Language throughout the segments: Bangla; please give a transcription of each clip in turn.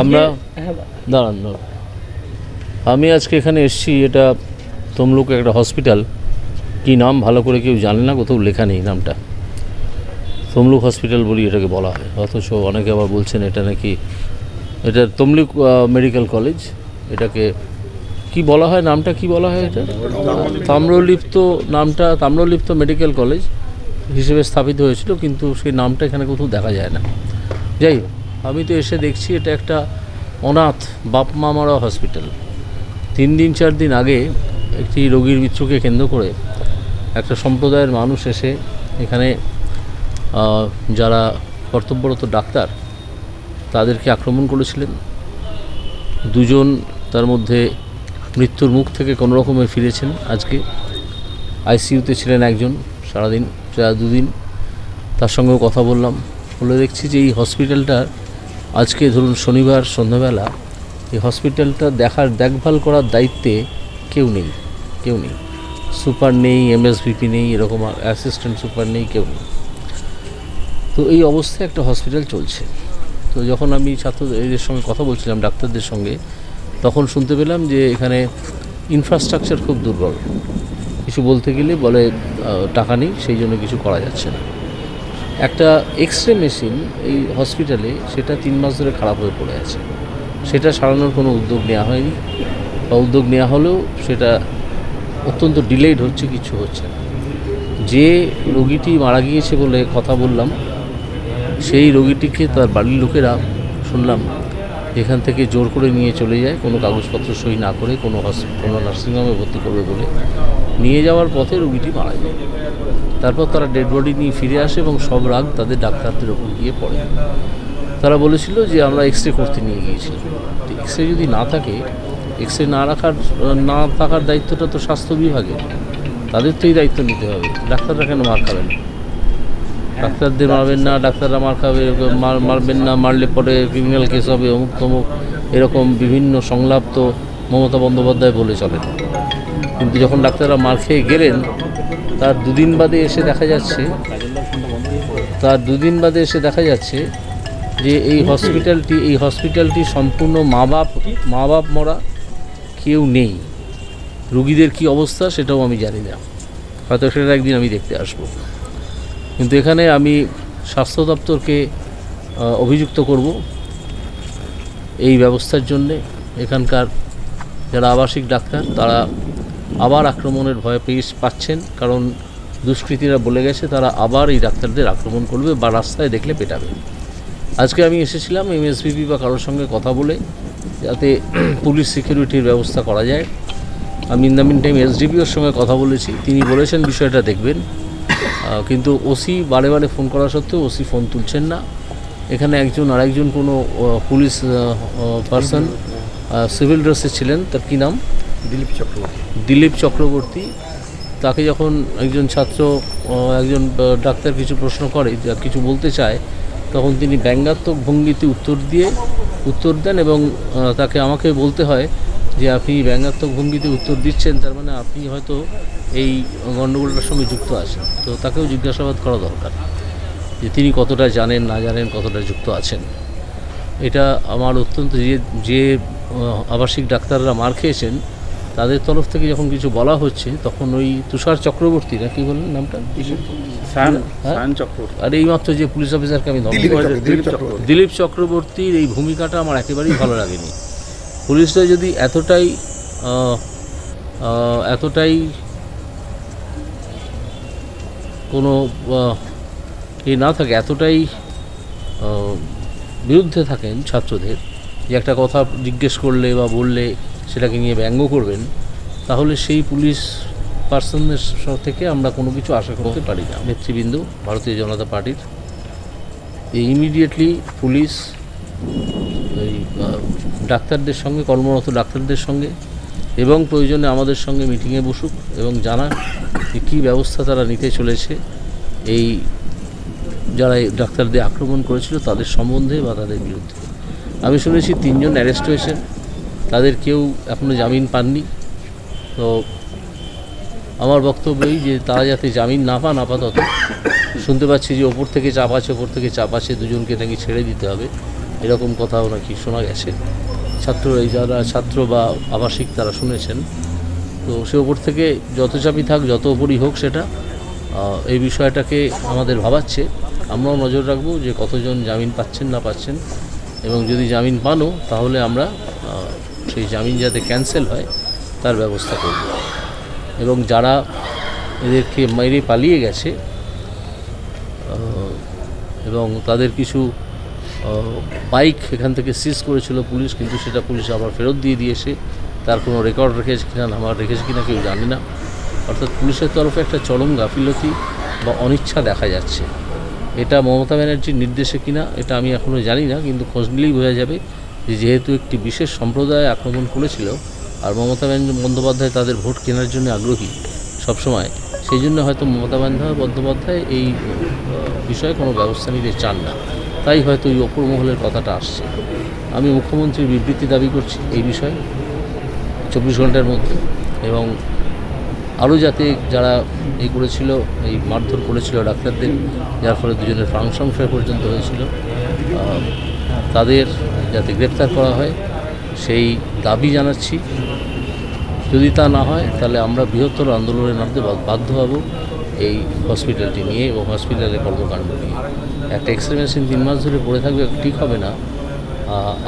আমরা দাঁড়ান দাঁড়ান। আমি আজকে এখানে এসেছি এটা তমলুক একটা হসপিটাল। কি নাম ভালো করে কেউ জানে না কোথাও লেখা নেই নামটা। তমলুক হসপিটাল বলি এটাকে বলা হয়। অথচ অনেকে আবার বলছেন এটা নাকি এটা তমলুক মেডিকেল কলেজ। এটাকে কি বলা হয় নামটা কি বলা হয় এটা? তাম্রলিপ্ত নামটা তাম্রলিপ্ত মেডিকেল কলেজ হিসেবে স্থাপিত হয়েছিল কিন্তু সেই নামটা এখানে কোথাও দেখা যায় না। যাই হোক আমি তো এসে দেখছি এটা একটা অনাথ বাপ মা মারা হসপিটাল। তিন দিন, চার দিন আগে একটি রোগীর মৃত্যুকে কেন্দ্র করে একটা সম্প্রদায়ের মানুষ এসে এখানে যারা কর্তব্যরত ডাক্তার, তাদেরকে আক্রমণ করেছিলেন। দুজন তার মধ্যে মৃত্যুর মুখ থেকে কোনো রকমে ফিরেছেন আজকে। আইসিইউতে ছিলেন একজন, সারাদিন দুদিন। তার সঙ্গেও কথা বললাম। বলে দেখছি যে এই হসপিটালটার আজকে ধরুন শনিবার সন্ধ্যাবেলা এই হসপিটালটা দেখার দেখভাল করার দায়িত্বে কেউ নেই কেউ নেই। সুপার নেই, এমএসভিপি নেই, এরকম অ্যাসিস্ট্যান্ট সুপার নেই, কেউ নেই। তো এই অবস্থায় একটা হসপিটাল চলছে। তো যখন আমি ছাত্রদের সঙ্গে কথা বলছিলাম, ডাক্তারদের সঙ্গে, তখন শুনতে পেলাম যে এখানে ইনফ্রাস্ট্রাকচার খুব দুর্বল। কিছু বলতে গেলে বলে টাকা নেই, সেই জন্য কিছু করা যাচ্ছে না। একটা এক্স রে মেশিন এই হসপিটালে সেটা তিন মাস ধরে খারাপ হয়ে পড়ে আছে। সেটা সারানোর কোনো উদ্যোগ নেওয়া হয়নি। বা উদ্যোগ নেওয়া হলেও সেটা অত্যন্ত ডিলেড হচ্ছে, কিছু হচ্ছে না। যে রোগীটি মারা গিয়েছে বলে কথা বললাম, সেই রোগীটিকে তার বাড়ির লোকেরা শুনলাম এখান থেকে জোর করে নিয়ে চলে যায়, কোনো কাগজপত্র সই না করে, কোনো কোনো নার্সিংহোমে ভর্তি করবে বলে। নিয়ে যাওয়ার পথে রুগীটি মারা যায়। তারপর তারা ডেড বডি নিয়ে ফিরে আসে এবং সব রাগ তাদের ডাক্তারদের ওপর গিয়ে পড়ে। তারা বলেছিল যে, আমরা এক্স রে করতে নিয়ে গিয়েছিলাম। এক্স রে যদি না থাকে এক্স রে না রাখার, না থাকার দায়িত্বটা তো স্বাস্থ্য বিভাগের। তাদের তো এই দায়িত্ব নিতে হবে। ডাক্তাররা কেন মার খাবেন? ডাক্তারদের মারবেন না ডাক্তাররা মার খাবে মার মারবেন না মারলে পরে ক্রিমিনাল কেস হবে অমুক তমুক এরকম বিভিন্ন সংলাপ তো মমতা বন্দ্যোপাধ্যায় বলে চলেন কিন্তু যখন ডাক্তাররা মার খেয়ে গেলেন তার দুদিন বাদে এসে দেখা যাচ্ছে তার দুদিন বাদে এসে দেখা যাচ্ছে যে এই হসপিটালটি এই হসপিটালটি সম্পূর্ণ মা বাপ মা বাপ মরা কেউ নেই। রুগীদের কি অবস্থা সেটাও আমি জানি না। হয়তো সেটা একদিন আমি দেখতে আসব। কিন্তু এখানে আমি স্বাস্থ্য দপ্তরকে অভিযুক্ত করব এই ব্যবস্থার জন্যে। এখানকার যারা আবাসিক ডাক্তার, তারা আবার আক্রমণের ভয় পেয়ে পাচ্ছেন, কারণ দুষ্কৃতীরা বলে গেছে তারা আবার এই ডাক্তারদের আক্রমণ করবে বা রাস্তায় দেখলে পেটাবে। আজকে আমি এসেছিলাম এমএসভিপি বা কারোর সঙ্গে কথা বলে, যাতে পুলিশ সিকিউরিটির ব্যবস্থা করা যায়। আমি ইন দ্য মিন টাইম এসডিপিওর সঙ্গে কথা বলেছি, তিনি বলেছেন বিষয়টা দেখবেন। কিন্তু ওসি বারে বারে ফোন করা সত্ত্বেও ওসি ফোন তুলছেন না। এখানে একজন আরেকজন কোনো পুলিশ পার্সন সিভিল ড্রেসে ছিলেন। তার কী নাম? দিলীপ চক্রবর্তী। দিলীপ চক্রবর্তী। তাকে যখন একজন ছাত্র একজন ডাক্তার কিছু প্রশ্ন করে যা কিছু বলতে চায় তখন তিনি ব্যঙ্গাত্মক ভঙ্গিতে উত্তর দিয়ে উত্তর দেন এবং তাকে আমাকে বলতে হয় যে আপনি ব্যঙ্গাত্মক ভঙ্গিতে উত্তর দিচ্ছেন তার মানে আপনি হয়তো এই গণ্ডগোলটার সঙ্গে যুক্ত আছেন। তো তাকেও জিজ্ঞাসাবাদ করা দরকার যে তিনি কতটা জানেন না জানেন কতটা যুক্ত আছেন। এটা আমার অত্যন্ত যে যে আবাসিক ডাক্তাররা মার খেয়েছেন তাদের তরফ থেকে যখন কিছু বলা হচ্ছে তখন ওই তুষার চক্রবর্তী না কি বললেন নামটা? হ্যাঁ? আর এইমাত্র যে পুলিশ অফিসারকে আমি ধমক দিলীপ দিয়েছি, চক্রবর্তী, দিলীপ চক্রবর্তী। দিলীপ চক্রবর্তীর এই ভূমিকাটা আমার একেবারেই ভালো লাগেনি। পুলিশরা যদি এতটাই এতটাই কোনো এ না থাকে, এতটাই বিরুদ্ধে থাকেন ছাত্রদের, যে একটা কথা জিজ্ঞেস করলে বা বললে সেটাকে নিয়ে ব্যঙ্গ করবেন, তাহলে সেই পুলিশ পার্সনের থেকে আমরা কোনো কিছু আশা করতে পারি না। নেতৃবৃন্দ, ভারতীয় জনতা পার্টির ইমিডিয়েটলি পুলিশ ডাক্তারদের সঙ্গে, কর্মরত ডাক্তারদের সঙ্গে এবং প্রয়োজনে আমাদের সঙ্গে মিটিংয়ে বসুক এবং জানাক যে কী ব্যবস্থা তারা নিতে চলেছে। এই যারা ডাক্তারদের আক্রমণ করেছিল তাদের সম্বন্ধে বা তাদের বিরুদ্ধে। আমি শুনেছি তিনজন অ্যারেস্ট হয়েছেন, তাদের কেউ এখনও জামিন পাননি। তো আমার বক্তব্য এই যে তারা যাতে জামিন না পান আপাতত, শুনতে পাচ্ছি যে ওপর থেকে চাপ আছে, ওপর থেকে চাপ আছে, দুজনকে নাকি ছেড়ে দিতে হবে। এরকম কথাও নাকি শোনা গেছে। ছাত্র, এই যারা ছাত্র বা আবাসিক তারা শুনেছেন। তো সে ওপর থেকে যত চাপই থাক, যত ওপরই হোক সেটা এই বিষয়টাকে আমাদের ভাবাচ্ছে। আমরাও নজর রাখব যে কতজন জামিন পাচ্ছেন না পাচ্ছেন। এবং যদি জামিন পানো তাহলে আমরা সেই জামিন যাতে ক্যান্সেল হয়, তার ব্যবস্থা করব। এবং যারা এদেরকে মেরে পালিয়ে গেছে এবং তাদের কিছু বাইক এখান থেকে সিজ করেছিল পুলিশ, কিন্তু সেটা পুলিশ আবার ফেরত দিয়ে দিয়েছে। তার কোনো রেকর্ড রেখেছে কিনা, আমার রেখেছে কিনা কেউ জানে না। অর্থাৎ পুলিশের তরফে একটা চরম গাফিলতি বা অনিচ্ছা দেখা যাচ্ছে। এটা মমতা ব্যানার্জির নির্দেশে কিনা, এটা আমি এখনও জানি না, কিন্তু খোঁজ নিলেই বোঝা যাবে যে যেহেতু একটি বিশেষ সম্প্রদায় আক্রমণ করেছিল, আর মমতা বন্দ্যোপাধ্যায় তাদের ভোট কেনার জন্য আগ্রহী সবসময়, সেই জন্য হয়তো মমতা বন্দ্যোপাধ্যায় এই বিষয়ে কোনো ব্যবস্থা নিতে চান না। তাই হয়তো এই অপর মহলের কথাটা আসছে। আমি মুখ্যমন্ত্রীর বিবৃতি দাবি করছি এই বিষয়ে চব্বিশ ঘণ্টার মধ্যে এবং আরও যাতে যারা এই করেছিল, এই মারধর করেছিল ডাক্তারদের, যার ফলে দুজনের প্রাণ সংশয় পর্যন্ত হয়েছিল তাদের যাতে গ্রেপ্তার করা হয়, সেই দাবি জানাচ্ছি। যদি তা না হয়, তাহলে আমরা বৃহত্তর আন্দোলনের নামতে বাধ্য হব এই হসপিটালটি নিয়ে এবং হসপিটালের কর্মকাণ্ড নিয়ে। একটা এক্সরে মেশিন তিন মাস ধরে পড়ে থাকবে, ঠিক হবে না।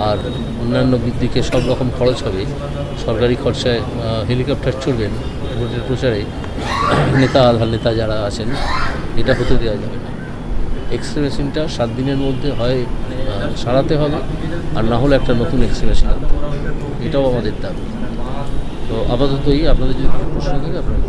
আর অন্যান্য দিকে সব রকম খরচ হবে। সরকারি খরচায় হেলিকপ্টার চড়বেন ভোটের প্রচারে। নেতা, আধার নেতা যারা আছেন, এটা হতে দেওয়া যাবে না। এক্সরে মেশিনটা সাত দিনের মধ্যে হয় সারাতে হবে, আর না হলে একটা নতুন এক্সরে মেশিন আনতে হবে। এটাও আমাদের দাবি। তো আপাতত এই, আপনাদের যদি প্রশ্ন থাকে, আপনারা